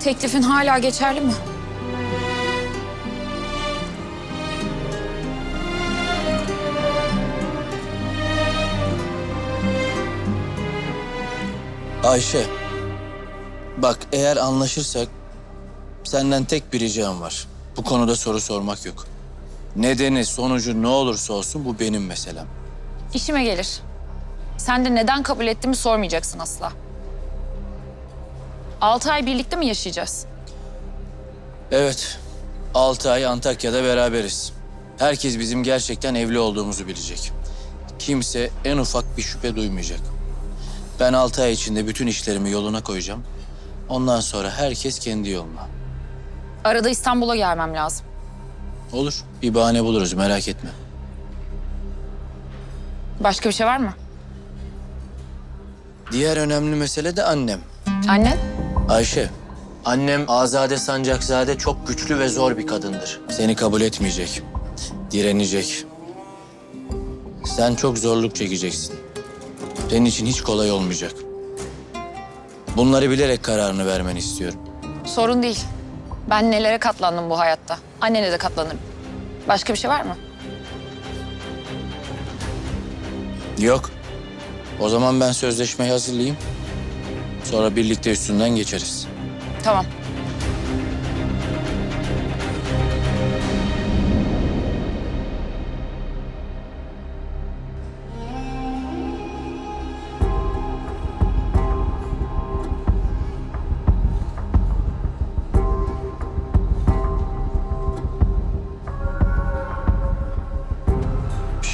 Teklifin hala geçerli mi? Ayşe, bak eğer anlaşırsak senden tek bir ricam var. Bu konuda soru sormak yok. Nedeni, sonucu ne olursa olsun bu benim meselem. İşime gelir. Sen de neden kabul ettiğimi sormayacaksın asla. Altı ay birlikte mi yaşayacağız? Evet, altı ay Antakya'da beraberiz. Herkes bizim gerçekten evli olduğumuzu bilecek. Kimse en ufak bir şüphe duymayacak. Ben altı ay içinde bütün işlerimi yoluna koyacağım. Ondan sonra herkes kendi yoluna. Arada İstanbul'a gelmem lazım. Olur, bir bahane buluruz merak etme. Başka bir şey var mı? Diğer önemli mesele de annem. Anne? Ayşe, annem Azade Sancakzade çok güçlü ve zor bir kadındır. Seni kabul etmeyecek, direnecek. Sen çok zorluk çekeceksin. Senin için hiç kolay olmayacak. Bunları bilerek kararını vermeni istiyorum. Sorun değil. Ben nelere katlandım bu hayatta. Annene de katlanırım. Başka bir şey var mı? Yok. O zaman ben sözleşmeyi hazırlayayım. Sonra birlikte üstünden geçeriz. Tamam.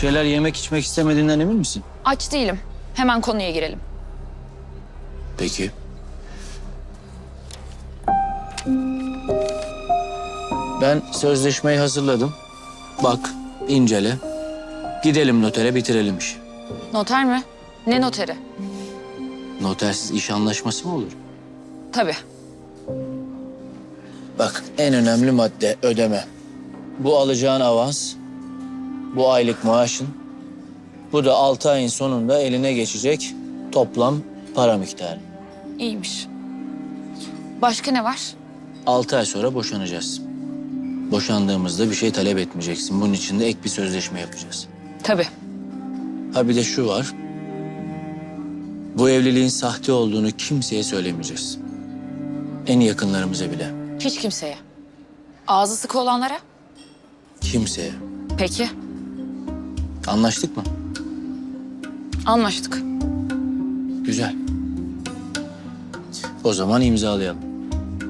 Şeyler yemek içmek istemediğinden emin misin? Aç değilim. Hemen konuya girelim. Peki. Ben sözleşmeyi hazırladım. Bak, incele. Gidelim notere bitirelim işi. Noter mi? Ne noteri? Notersiz iş anlaşması mı olur? Tabii. Bak en önemli madde ödeme. Bu alacağın avans, bu aylık maaşın, bu da altı ayın sonunda eline geçecek toplam para miktarı. İyiymiş. Başka ne var? Altı ay sonra boşanacağız. Boşandığımızda bir şey talep etmeyeceksin. Bunun için de ek bir sözleşme yapacağız. Tabii. Ha bir de şu var. Bu evliliğin sahte olduğunu kimseye söylemeyeceğiz. En yakınlarımıza bile. Hiç kimseye. Ağzı sıkı olanlara? Kimseye. Peki. Anlaştık mı? Anlaştık. Güzel. O zaman imzalayalım.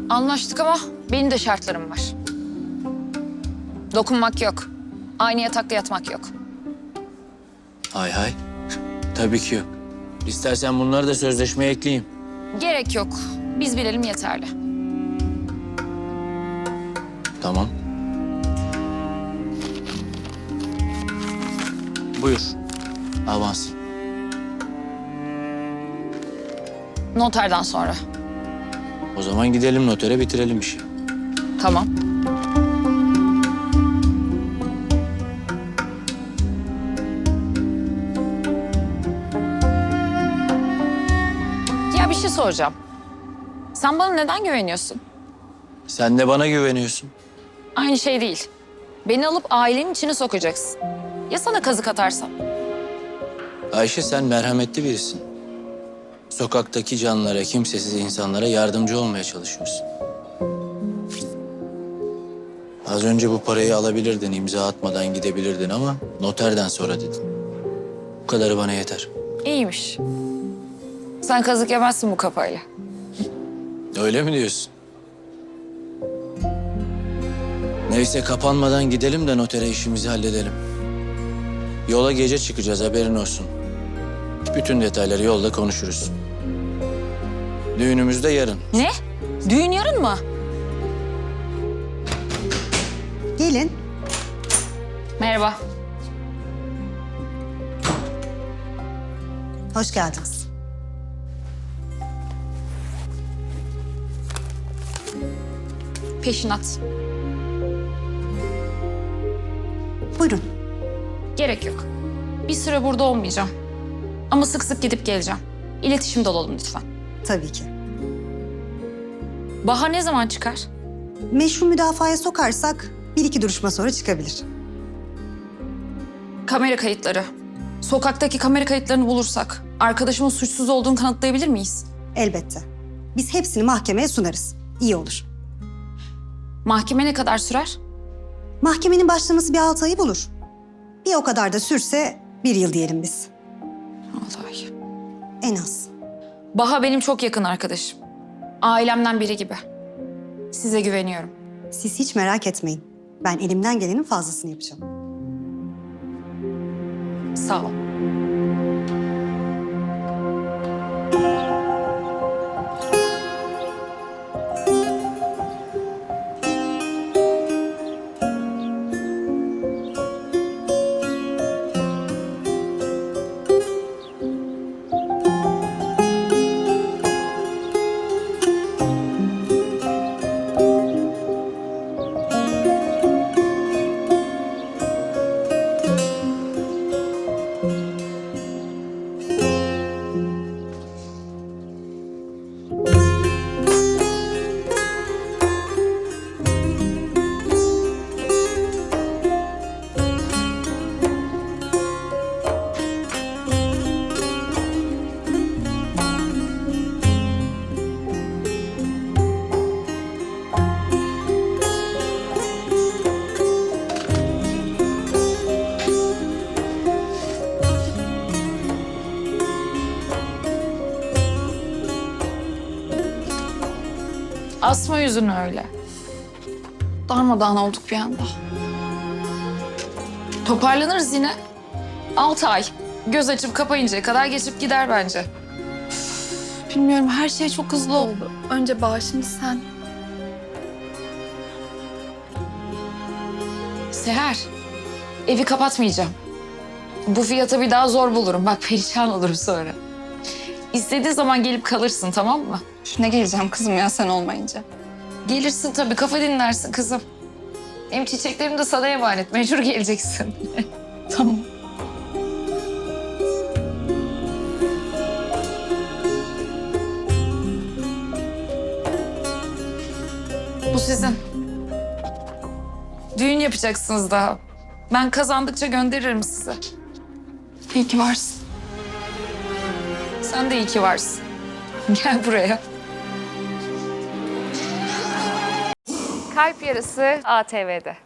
Anlaştık ama benim de şartlarım var. Dokunmak yok. Aynı yatakta yatmak yok. Hay hay. Tabii ki yok. İstersen bunları da sözleşmeye ekleyeyim. Gerek yok. Biz bilelim yeterli. Tamam. Buyur. Avans. Noterden sonra. O zaman gidelim notere bitirelim işi. Tamam. Ya bir şey soracağım. Sen bana neden güveniyorsun? Sen de bana güveniyorsun. Aynı şey değil. Beni alıp ailenin içine sokacaksın. Ya sana kazık atarsam? Ayşe sen merhametli birisin. Sokaktaki canlara, kimsesiz insanlara yardımcı olmaya çalışıyorsun. Az önce bu parayı alabilirdin, imza atmadan gidebilirdin ama noterden sonra dedin. Bu kadarı bana yeter. İyiymiş. Sen kazık yemezsin bu kafayla. Öyle mi diyorsun? Neyse kapanmadan gidelim de notere işimizi halledelim. Yola gece çıkacağız haberin olsun. Bütün detayları yolda konuşuruz. Düğünümüz de yarın. Ne? Düğün yarın mı? Gelin. Merhaba. Hoş geldiniz. Peşinat. Buyurun. Gerek yok. Bir süre burada olmayacağım. Ama sık sık gidip geleceğim. İletişimde olalım lütfen. Tabii ki. Baha ne zaman çıkar? Meşru müdafaya sokarsak bir iki duruşma sonra çıkabilir. Kamera kayıtları. Sokaktaki kamera kayıtlarını bulursak arkadaşımın suçsuz olduğunu kanıtlayabilir miyiz? Elbette. Biz hepsini mahkemeye sunarız. İyi olur. Mahkeme ne kadar sürer? Mahkemenin başlaması bir altı ayı bulur. Bir o kadar da sürse bir yıl diyelim biz. Vallahi. En az. Baha benim çok yakın arkadaşım. Ailemden biri gibi. Size güveniyorum. Siz hiç merak etmeyin. Ben elimden gelenin fazlasını yapacağım. Sağ ol. Asma yüzünü öyle. Darmadağın olduk bir anda. Toparlanırız yine. Altı ay. Göz açıp kapayıncaya kadar geçip gider bence. Bilmiyorum her şey çok hızlı oldu. Önce şimdi sen. Seher. Evi kapatmayacağım. Bu fiyata bir daha zor bulurum. Bak perişan olurum sonra. İstediğin zaman gelip kalırsın tamam mı? Ne geleceğim kızım ya sen olmayınca. Gelirsin tabii kafa dinlersin kızım. Benim çiçeklerim de sana emanet. Mecbur geleceksin. tamam. Bu sizin. Düğün yapacaksınız daha. Ben kazandıkça gönderirim size. İyi ki varsın. Sen de iyi ki varsın. Gel buraya. Kalp Yarısı ATV'de.